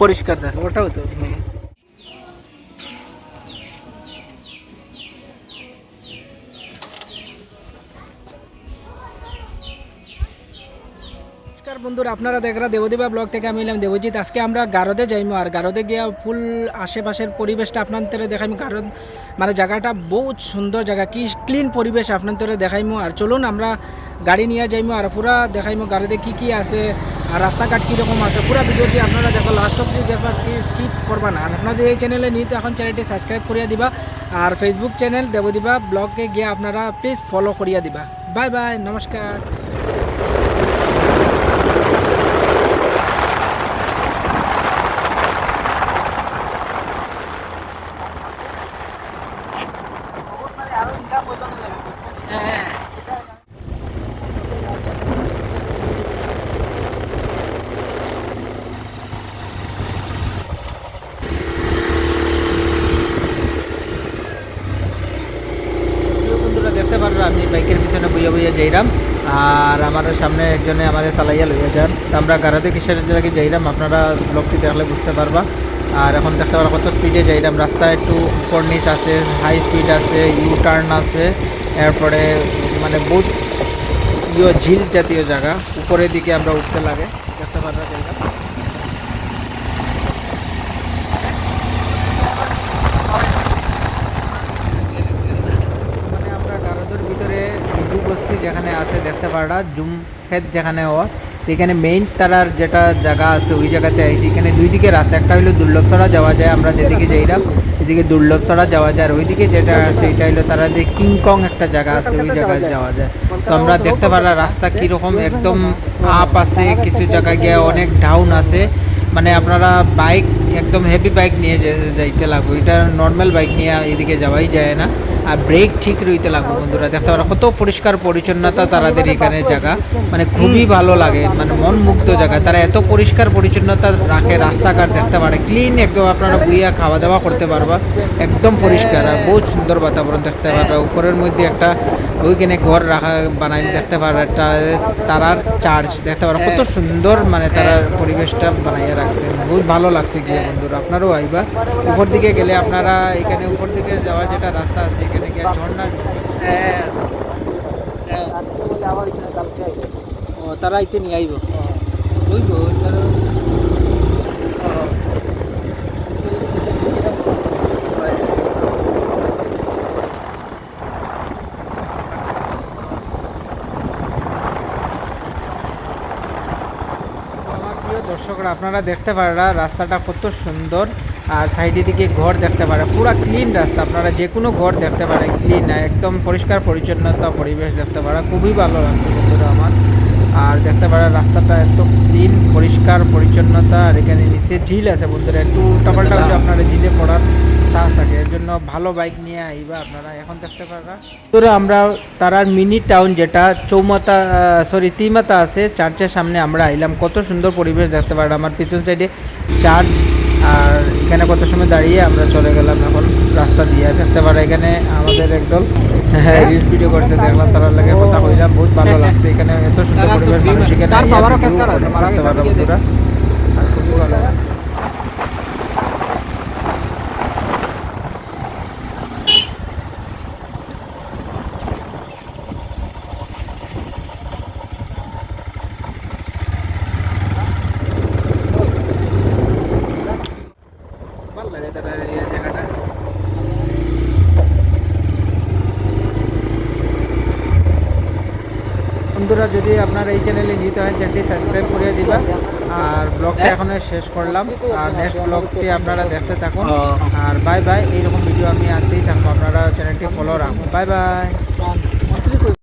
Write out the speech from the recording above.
পরিষ্কার। থাকে ওটাও তো। নমস্কার বন্ধুরা, আপনারা দেখরা দেবদেবা ব্লগ থেকে আমি এলাম দেবজিৎ আজকে আমরা গারদে যাইমু, আর গারদে গিয়া ফুল আশেপাশের পরিবেশটা আপনাদের দেখাইমু গারদ মানে জায়গাটা বহুত সুন্দর জায়গা, কি ক্লিন পরিবেশ আপনাদের দেখাইমু আর চলুন আমরা গাড়ি নিয়ে যাইমু, আর পুরা দেখাইমু গাড়িতে কি কি আছে আর রাস্তাঘাট কীরকম আছে? পুরো ভিডিওটি আপনারা দেখো লাস্ট অব্দি দেখবার কি স্কিপ করবা না। আর আপনারা যদি এই চ্যানেলে নিতে এখন চ্যানেলটি সাবস্ক্রাইব করিয়া দিবা। আর ফেসবুক চ্যানেল দেবদিবা ব্লগে গিয়ে আপনারা প্লিজ ফলো করিয়া দিবা। বাই বাই নমস্কার প্রিয় বন্ধুরা দেখতে পারবে আমি বাইকের পিছনে বইয়া বইয়া যাইরাম আর আমার সামনে একজনে আমাদের চালাইয়া লইয়া যান। আমরা গাড়াতে কিসের লাগে যাইরাম আপনারা ব্লগটি দেখলে বুঝতে পারবা। আর এখন দেখতে পারবা কত স্পিডে যাইলাম রাস্তা একটু কর্নিশ আছে হাই স্পিড আছে ইউ টার্ন আছে। এরপরে মানে বহুত ইয়ে ঝিল জাতীয় জায়গা। উপরের দিকে আমরা উঠতে লাগে। দেখতে পারবা যাইরাম মানে আমরা গারদের ভিতরে বিজু বস্তি যেখানে আছে দেখতে পারা জুম ক্ষেত যেখানে হওয়া তো এখানে মেইন তারার যেটা জায়গা আছে ওই জায়গাতে আইসি। এখানে দুই দিকে রাস্তা একটা হলো দুর্লভছড়া যাওয়া যায় আমরা যেদিকে যাইলাম এদিকে দুর্লভছড়া যাওয়া যায় আর ওইদিকে যেটা আছে এটা হলো তারা যে কিংকং একটা জায়গা আছে ওই জায়গায় যাওয়া যায়। তো আমরা দেখতে পারা রাস্তা কীরকম একদম আপ আছে কিছু জায়গায় গিয়ে অনেক ডাউন আছে। মানে আপনারা বাইক একদম হেভি বাইক নিয়ে যাইতে লাগবে। এটা নর্মাল বাইক নিয়ে এদিকে যাওয়াই যায় না। আর ব্রেক ঠিক রইতে লাগবে বন্ধুরা। দেখতে পারো কত পরিষ্কার পরিচ্ছন্নতা তাদের এখানে জায়গা। মানে খুবই ভালো লাগে মানে মন মুগ্ধ জায়গা। তারা এত পরিষ্কার পরিচ্ছন্নতা রাখে রাস্তাঘাট, দেখতে পারে। ক্লিন একদম আপনারা বুইয়া খাওয়া দাওয়া করতে পারবা। একদম পরিষ্কার আর বহুত সুন্দর বাতাবরণ দেখতে পারবা। উপরের মধ্যে একটা ওইখানে ঘর রাখা বানাই দেখতে পারবা। তারার চার্চ দেখতে পারো কত সুন্দর মানে তারা পরিবেশটা বানাইয়া রাখছে। বহুত ভালো লাগছে গিয়ে বন্ধুরা। আপনারাও আইবা। উপর দিকে গেলে আপনারা এখানে উপর দিকে যাওয়ার যেটা রাস্তা আছে ঝর্ণা আবার এখানে কালকে ও তারা আইতে নিয়ে আইব? বুঝব দর্শকরা আপনারা দেখতে পারা রাস্তাটা কত সুন্দর। আর সাইডের দিকে ঘর দেখতে পারে। পুরো ক্লিন রাস্তা, আপনারা যে কোনো ঘর দেখতে পারেন ক্লিন একদম পরিষ্কার, পরিচ্ছন্নতা পরিবেশ দেখতে পারা, খুবই ভালো লাগছে বন্ধুরা আমার। আর দেখতে পারা, রাস্তাটা এত ক্লিন পরিষ্কার, পরিচ্ছন্নতা, আর এখানে নিচে ঝিল আছে বন্ধুরা, একটু উল্টাপাল্টা হলে আপনারা ঝিলে পড়ার চান্স থাকে, এর জন্য ভালো বাইক নিয়ে আইবা আপনারা, এখন দেখতে পারা। ধরো আমরা তারার মিনি টাউন যেটা চৌমাতা সরি তিমাতা আছে চার্চের সামনে আমরা আইলাম, কত সুন্দর পরিবেশ দেখতে পারা, আমার পিছন সাইডে চার্চ আর এখানে কত সময় দাঁড়িয়ে আমরা চলে গেলাম এখন রাস্তা দিয়ে। থাকতে পারে এখানে আমাদের একদম রিলস ভিডিও করছে দেখলাম তার লাগে কথা কইলাম বহুত ভালো লাগছে। এখানে এত সুন্দর পরিবেশ মানুষ এখানে পারা বন্ধুরা। আর খুবই ভালো লাগে তারা এই জায়গাটা বন্ধুরা যদি আপনারা এই চ্যানেলে নিতে হয় চ্যানেলটি সাবস্ক্রাইব করে দিবা। আর ব্লগটা এখনও শেষ করলাম। আর নেক্সট ব্লগটি আপনারা দেখতে থাকুন। আর বাই বাই এইরকম ভিডিও আমি আনতেই থাকব। আপনারা চ্যানেলটি ফলো রাখুন। Bye bye.